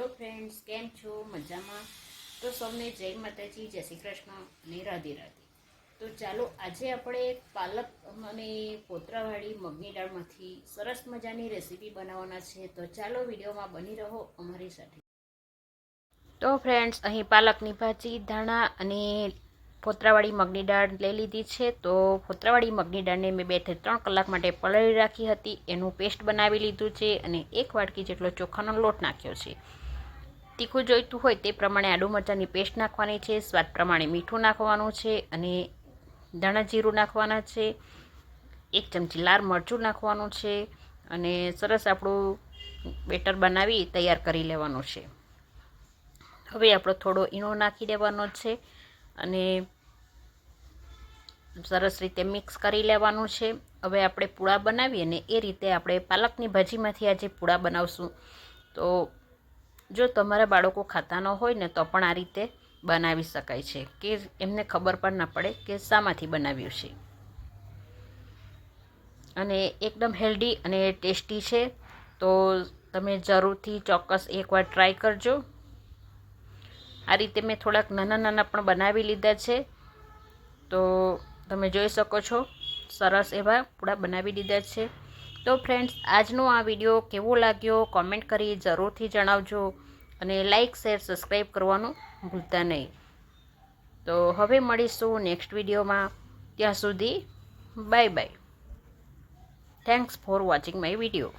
Hello friends, કેમ છો? મજામાં? તો સૌને જય માતાજી, જય શ્રી કૃષ્ણ અને રાધે રાધે. તો ચાલો, આજે આપણે પાલક અને પોતરાવાળી મગની દાળમાંથી સરસ મજાની રેસીપી બનાવવાના છે. તો ચાલો વિડીયોમાં બની રહો અમારી સાથે. તો ફ્રેન્ડ્સ, અહીં પાલકની ભાજી, ધાણા અને ફોતરાવાળી મગની દાળ લઈ લીધી છે. તો ફોતરાવાળી મગની દાળને મેં બેથી ત્રણ કલાક માટે પલળી રાખી હતી. એનું પેસ્ટ બનાવી લીધું છે અને એક વાટકી જેટલો ચોખાનો લોટ નાખ્યો છે. તીખું જોઈતું હોય તે પ્રમાણે આડું મરચાંની પેસ્ટ નાખવાની છે, સ્વાદ પ્રમાણે મીઠું નાખવાનું છે અને ધાણા જીરું નાખવાના છે, એક ચમચી લાલ મરચું નાખવાનું છે અને સરસ આપણું બેટર બનાવી તૈયાર કરી લેવાનું છે. હવે આપણો થોડો ઈનો નાખી દેવાનો છે અને સરસ રીતે મિક્સ કરી લેવાનું છે. હવે આપણે પૂળા બનાવીએ ને એ રીતે આપણે પાલકની ભાજીમાંથી આજે પૂળા બનાવશું. તો જો તમારા બાળકો ખાતા ન હોય ને તો પણ આ રીતે બનાવી શકાય છે કે એમને ખબર પણ ના પડે કે શામાંથી બનાવ્યું છે. અને એકદમ હેલ્ધી અને ટેસ્ટી છે. તો તમે જરૂરથી ચોક્કસ એકવાર ટ્રાય કરજો. આ રીતે મેં થોડાક નાના નાના પણ બનાવી લીધા છે. તો તમે જોઈ શકો છો, સરસ એવા પૂડા બનાવી દીધા છે. તો ફ્રેન્ડ્સ આજનો આ વીડિયો કેવો લાગ્યો કોમેન્ટ કરી જરૂરથી જણાવજો અને લાઇક શેર સબસ્ક્રાઈબ કરવાનું ભૂલતા નહીં. તો હવે મળીશું નેક્સ્ટ વિડીયોમાં ત્યાં સુધી bye bye thanks for watching my video